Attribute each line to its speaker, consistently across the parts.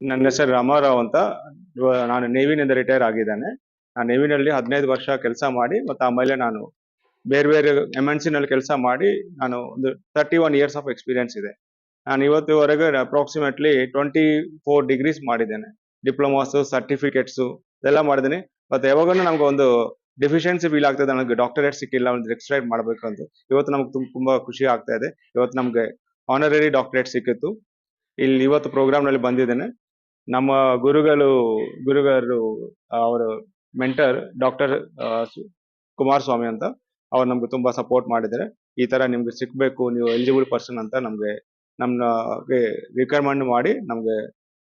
Speaker 1: ನನ್ನ ಹೆಸರು ರಾಮಾರಾವ್ ಅಂತ. ನಾನು ನೇವಿನಿಂದ ರಿಟೈರ್ ಆಗಿದ್ದೇನೆ. ನಾನು ನೇವಿನಲ್ಲಿ ಹದಿನೈದು ವರ್ಷ ಕೆಲಸ ಮಾಡಿ, ಮತ್ತು ಆಮೇಲೆ ನಾನು ಬೇರೆ ಬೇರೆ ಎಂ ಎನ್ ಸಿನಲ್ಲಿ ಕೆಲಸ ಮಾಡಿ, ನಾನು ಒಂದು thirty one years of experience ಇದೆ. ನಾನು ಇವತ್ತಿವರೆಗೆ ಅಪ್ರಾಕ್ಸಿಮೇಟ್ಲಿ ಟ್ವೆಂಟಿ ಫೋರ್ ಡಿಗ್ರೀಸ್ ಮಾಡಿದ್ದೇನೆ. ಡಿಪ್ಲೊಮಾಸು ಸರ್ಟಿಫಿಕೇಟ್ಸು ಇದೆಲ್ಲ ಮಾಡಿದ್ದೀನಿ. ಮತ್ತು ಯಾವಾಗಲೂ ನಮ್ಗೆ ಒಂದು ಡೆಫಿಷಿಯನ್ಸಿ ಫೀಲ್ ಆಗ್ತದೆ. ನನಗೆ ಡಾಕ್ಟರೇಟ್ ಸಿಕ್ಕಿಲ್ಲ, ಒಂದು ಎಕ್ಸ್ಟ್ರೈಟ್ ಮಾಡಬೇಕು ಅಂತ. ಇವತ್ತು ನಮ್ಗೆ ತುಂಬ, ತುಂಬಾ ಖುಷಿ ಆಗ್ತಾ ಇದೆ. ಇವತ್ತು ನಮಗೆ ಆನರರಿ ಡಾಕ್ಟರೇಟ್ ಸಿಕ್ಕಿತ್ತು. ಇಲ್ಲಿ ಇವತ್ತು ಪ್ರೋಗ್ರಾಮ್ನಲ್ಲಿ ನಲ್ಲಿ ಬಂದಿದ್ದೇನೆ. ನಮ್ಮ ಗುರುಗಳು ಗುರುಗಳು ಅವರು ಮೆಂಟರ್ ಡಾಕ್ಟರ್ ಕುಮಾರಸ್ವಾಮಿ ಅಂತ ಅವ್ರು ನಮ್ಗೆ ತುಂಬಾ ಸಪೋರ್ಟ್ ಮಾಡಿದ್ದಾರೆ. ಈ ತರ ನಿಮ್ಗೆ ಸಿಕ್ಬೇಕು, ನೀವು ಎಲಿಜಿಬಲ್ ಪರ್ಸನ್ ಅಂತ ನಮ್ಗೆ ನಮ್ಗೆ ರಿಕಮೆಂಡ್ ಮಾಡಿ ನಮ್ಗೆ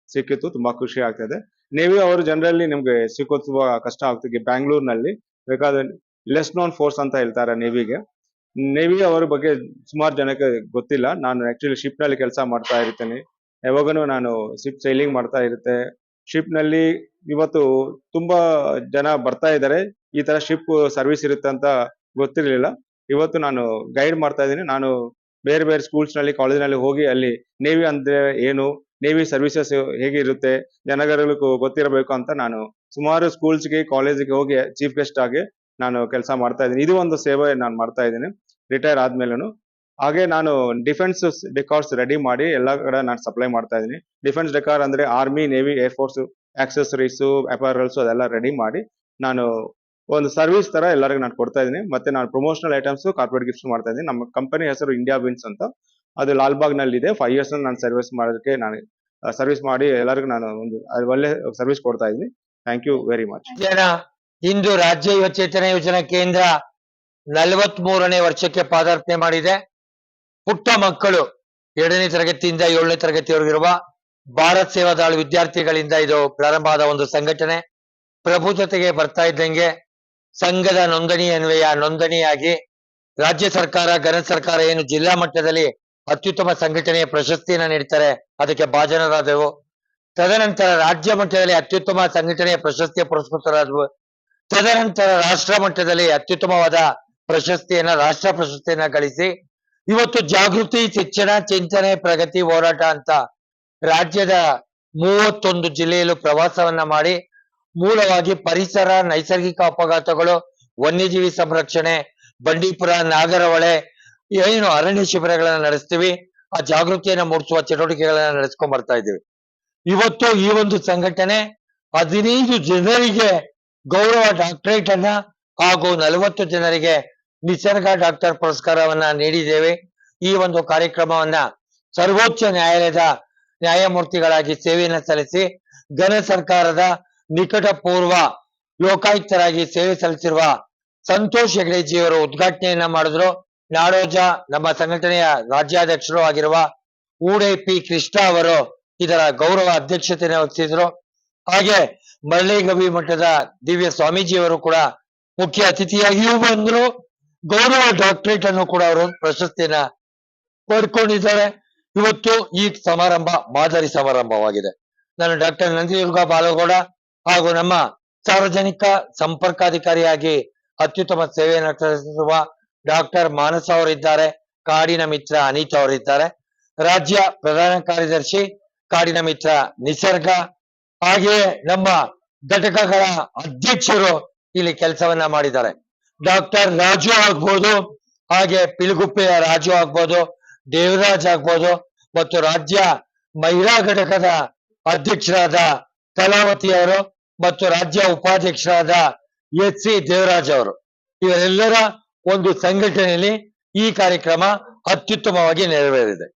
Speaker 1: ಸಿಕ್ಕಿತ್ತು, ತುಂಬಾ ಖುಷಿ ಆಗ್ತದೆ. ನೇವಿ ಅವರು ಜನರಲ್ಲಿ ನಿಮ್ಗೆ ಸಿಕ್ಕೋದು ತುಂಬಾ ಕಷ್ಟ ಆಗ್ತದೆ. ಬ್ಯಾಂಗ್ಳೂರ್ನಲ್ಲಿ ಬೇಕಾದ್ರೆ ಲೆಸ್ ನೋನ್ ಫೋರ್ಸ್ ಅಂತ ಹೇಳ್ತಾರೆ ನೇವಿಗೆ. ನೇವಿ ಅವರ ಬಗ್ಗೆ ಸುಮಾರು ಜನಕ್ಕೆ ಗೊತ್ತಿಲ್ಲ. ನಾನು ಆಕ್ಚುಲಿ ಶಿಪ್ನಲ್ಲಿ ಕೆಲಸ ಮಾಡ್ತಾ ಇರ್ತೇನೆ. ಯಾವಾಗನೂ ನಾನು ಶಿಪ್ ಸೈಲಿಂಗ್ ಮಾಡ್ತಾ ಇರುತ್ತೆ. ಶಿಪ್ನಲ್ಲಿ ಇವತ್ತು ತುಂಬಾ ಜನ ಬರ್ತಾ ಇದ್ದಾರೆ. ಈ ತರ ಶಿಪ್ ಸರ್ವಿಸ್ ಇರುತ್ತೆ ಅಂತ ಗೊತ್ತಿರ್ಲಿಲ್ಲ. ಇವತ್ತು ನಾನು ಗೈಡ್ ಮಾಡ್ತಾ ಇದ್ದೀನಿ. ನಾನು ಬೇರೆ ಬೇರೆ ಸ್ಕೂಲ್ಸ್ನಲ್ಲಿ ಕಾಲೇಜ್ನಲ್ಲಿ ಹೋಗಿ ಅಲ್ಲಿ ನೇವಿ ಅಂದ್ರೆ ಏನು ನೇವಿ ಸರ್ವಿಸಸ್ ಹೇಗಿರುತ್ತೆ ಜನಗಳಿಗೂ ಗೊತ್ತಿರಬೇಕು ಅಂತ ನಾನು ಸುಮಾರು ಸ್ಕೂಲ್ಸ್ಗೆ ಕಾಲೇಜಿಗೆ ಹೋಗಿ ಚೀಫ್ ಗೆಸ್ಟ್ ಆಗಿ ನಾನು ಕೆಲಸ ಮಾಡ್ತಾ ಇದ್ದೀನಿ. ಇದು ಒಂದು ಸೇವೆ ನಾನು ಮಾಡ್ತಾ ಇದ್ದೀನಿ. ರಿಟೈರ್ ಆದ್ಮೇಲೂ ಹಾಗೆ ನಾನು ಡಿಫೆನ್ಸ್ ಡೆಕಾರ್ಸ್ ರೆಡಿ ಮಾಡಿ ಎಲ್ಲ ಕಡೆ ನಾನು ಸಪ್ಲೈ ಮಾಡ್ತಾ ಇದ್ದೀನಿ. ಡಿಫೆನ್ಸ್ ಡೆಕಾರ್ ಅಂದ್ರೆ army navy air force accessories apparels ಅದೆಲ್ಲ ರೆಡಿ ಮಾಡಿ ನಾನು ಒಂದು ಸರ್ವಿಸ್ ತರ ಎಲ್ಲರಿಗೂ ನಾನು ಕೊಡ್ತಾ ಇದ್ದೀನಿ. ಮತ್ತೆ ನಾನು ಪ್ರಮೋಷನಲ್ ಐಟಮ್ಸ್ ಕಾರ್ಪೊರೇಟ್ ಗಿಫ್ಟ್ಸ್ ಮಾಡ್ತಾ ಇದ್ದೀನಿ. ನಮ್ಮ ಕಂಪನಿ ಹೆಸರು ಇಂಡಿಯಾ ವಿನ್ಸ್ ಅಂತ. ಅದು ಲಾಲ್ಬಾಗ್ನಲ್ಲಿ ಇದೆ ಫೈವ್ ಇಯರ್ಸ್ ನಾನು ಸರ್ವಿಸ್ ಮಾಡೋದಕ್ಕೆ ನಾನು ಸರ್ವಿಸ್ ಮಾಡಿ ಎಲ್ಲರಿಗೂ ನಾನು ಒಂದು ಒಳ್ಳೆ ಸರ್ವಿಸ್ ಕೊಡ್ತಾ ಇದ್ದೀನಿ. ಥ್ಯಾಂಕ್ ಯು ವೆರಿ ಮಚ್
Speaker 2: ಇಂದು ರಾಜ್ಯ ಯುವ ಚೇತನ ಯೋಜನಾ ಕೇಂದ್ರ ನಲವತ್ ಮೂರನೇ ವರ್ಷಕ್ಕೆ ಪಾದಾರ್ಪಣೆ ಮಾಡಿದೆ. ಪುಟ್ಟ ಮಕ್ಕಳು ಎರಡನೇ ತರಗತಿಯಿಂದ ಏಳನೇ ತರಗತಿವರೆಗಿರುವ ಭಾರತ್ ಸೇವಾದಾಳ್ ವಿದ್ಯಾರ್ಥಿಗಳಿಂದ ಇದು ಪ್ರಾರಂಭ ಆದ ಒಂದು ಸಂಘಟನೆ. ಪ್ರಭು ಜೊತೆಗೆ ಬರ್ತಾ ಇದ್ದಂಗೆ ಸಂಘದ ನೋಂದಣಿ ಅನ್ವಯ ನೋಂದಣಿಯಾಗಿ ರಾಜ್ಯ ಸರ್ಕಾರ ಘನ ಸರ್ಕಾರ ಏನು ಜಿಲ್ಲಾ ಮಟ್ಟದಲ್ಲಿ ಅತ್ಯುತ್ತಮ ಸಂಘಟನೆಯ ಪ್ರಶಸ್ತಿಯನ್ನ ನೀಡ್ತಾರೆ. ಅದಕ್ಕೆ ಭಾಜನರಾದವು. ತದನಂತರ ರಾಜ್ಯ ಮಟ್ಟದಲ್ಲಿ ಅತ್ಯುತ್ತಮ ಸಂಘಟನೆಯ ಪ್ರಶಸ್ತಿಯ ಪುರಸ್ಕೃತರಾದವು. ತದನಂತರ ರಾಷ್ಟ್ರ ಮಟ್ಟದಲ್ಲಿ ಅತ್ಯುತ್ತಮವಾದ ಪ್ರಶಸ್ತಿಯನ್ನ, ರಾಷ್ಟ್ರ ಪ್ರಶಸ್ತಿಯನ್ನ ಗಳಿಸಿ ಇವತ್ತು ಜಾಗೃತಿ, ಶಿಕ್ಷಣ, ಚಿಂತನೆ, ಪ್ರಗತಿ, ಹೋರಾಟ ಅಂತ ರಾಜ್ಯದ ಮೂವತ್ತೊಂದು ಜಿಲ್ಲೆಯಲ್ಲೂ ಪ್ರವಾಸವನ್ನ ಮಾಡಿ ಮೂಲವಾಗಿ ಪರಿಸರ, ನೈಸರ್ಗಿಕ ಅಪಘಾತಗಳು, ವನ್ಯಜೀವಿ ಸಂರಕ್ಷಣೆ, ಬಂಡೀಪುರ, ನಾಗರಹೊಳೆ, ಏನು ಅರಣ್ಯ ಶಿಬಿರಗಳನ್ನ ನಡೆಸ್ತೀವಿ. ಆ ಜಾಗೃತಿಯನ್ನ ಮೂಡಿಸುವ ಚಟುವಟಿಕೆಗಳನ್ನ ನಡೆಸ್ಕೊಂಡ್ ಬರ್ತಾ ಇದ್ದೀವಿ. ಇವತ್ತು ಈ ಒಂದು ಸಂಘಟನೆ ಹದಿನೈದು ಜನರಿಗೆ ಗೌರವ ಡಾಕ್ಟರೇಟ್ ಅನ್ನ ಹಾಗೂ ನಲವತ್ತು ಜನರಿಗೆ ನಿಸರ್ಗ ಡಾಕ್ಟರ್ ಪುರಸ್ಕಾರವನ್ನ ನೀಡಿದ್ದೇವೆ. ಈ ಒಂದು ಕಾರ್ಯಕ್ರಮವನ್ನ ಸರ್ವೋಚ್ಚ ನ್ಯಾಯಾಲಯದ ನ್ಯಾಯಮೂರ್ತಿಗಳಾಗಿ ಸೇವೆಯನ್ನ ಸಲ್ಲಿಸಿ, ಘನ ಸರ್ಕಾರದ ನಿಕಟ ಪೂರ್ವ ಲೋಕಾಯುಕ್ತರಾಗಿ ಸೇವೆ ಸಲ್ಲಿಸಿರುವ ಸಂತೋಷ್ ಹೆಗಡೆಜಿಯವರು ಉದ್ಘಾಟನೆಯನ್ನ ಮಾಡಿದ್ರು. ನಾಡೋಜ, ನಮ್ಮ ಸಂಘಟನೆಯ ರಾಜ್ಯಾಧ್ಯಕ್ಷರು ಆಗಿರುವ ಊಡೆ ಪಿ ಕೃಷ್ಣ ಅವರು ಇದರ ಗೌರವ ಅಧ್ಯಕ್ಷತೆಯನ್ನು ವಹಿಸಿದ್ರು. ಹಾಗೆ ಮರಳಿಗವಿ ಮಠದ ದಿವ್ಯ ಸ್ವಾಮೀಜಿಯವರು ಕೂಡ ಮುಖ್ಯ ಅತಿಥಿಯಾಗಿಯೂ ಬಂದ್ರು. ಗೌರವ ಡಾಕ್ಟರೇಟ್ ಅನ್ನು ಕೂಡ ಅವರು ಪ್ರಶಸ್ತಿಯನ್ನ ಪಡ್ಕೊಂಡಿದ್ದಾರೆ. ಇವತ್ತು ಈ ಸಮಾರಂಭ ಮಾದರಿ ಸಮಾರಂಭವಾಗಿದೆ. ನಾನು ಡಾಕ್ಟರ್ ನಂದಿದುರ್ಗ ಬಾಲಗೌಡ ಹಾಗೂ ನಮ್ಮ ಸಾರ್ವಜನಿಕ ಸಂಪರ್ಕಾಧಿಕಾರಿಯಾಗಿ ಅತ್ಯುತ್ತಮ ಸೇವೆಯನ್ನು ಸಲ್ಲಿಸಿರುವ ಡಾಕ್ಟರ್ ಮಾನಸ ಅವರಿದ್ದಾರೆ. ಕಾಡಿನ ಮಿತ್ರ ಅನಿತಾ ಅವರಿದ್ದಾರೆ. ರಾಜ್ಯ ಪ್ರಧಾನ ಕಾರ್ಯದರ್ಶಿ ಕಾಡಿನ ಮಿತ್ರ ನಿಸರ್ಗ ಹಾಗೆಯೇ ನಮ್ಮ ಘಟಕಗಳ ಅಧ್ಯಕ್ಷರು ಇಲ್ಲಿ ಕೆಲಸವನ್ನ ಮಾಡಿದ್ದಾರೆ. ಡಾಕ್ಟರ್ ರಾಜು ಆಗ್ಬೋದು, ಹಾಗೆ ಪಿಳುಗುಪ್ಪೆಯ ರಾಜು ಆಗ್ಬೋದು, ದೇವರಾಜ್ ಆಗ್ಬೋದು, ಮತ್ತು ರಾಜ್ಯ ಮಹಿಳಾ ಘಟಕದ ಅಧ್ಯಕ್ಷರಾದ ಕಲಾವತಿ ಅವರು ಮತ್ತು ರಾಜ್ಯ ಉಪಾಧ್ಯಕ್ಷರಾದ ಎಚ್ ಸಿ ದೇವರಾಜ್ ಅವರು. ಇವರೆಲ್ಲರ ಒಂದು ಸಂಘಟನೆಯಲ್ಲಿ ಈ ಕಾರ್ಯಕ್ರಮ ಅತ್ಯುತ್ತಮವಾಗಿ ನೆರವೇರಿದೆ.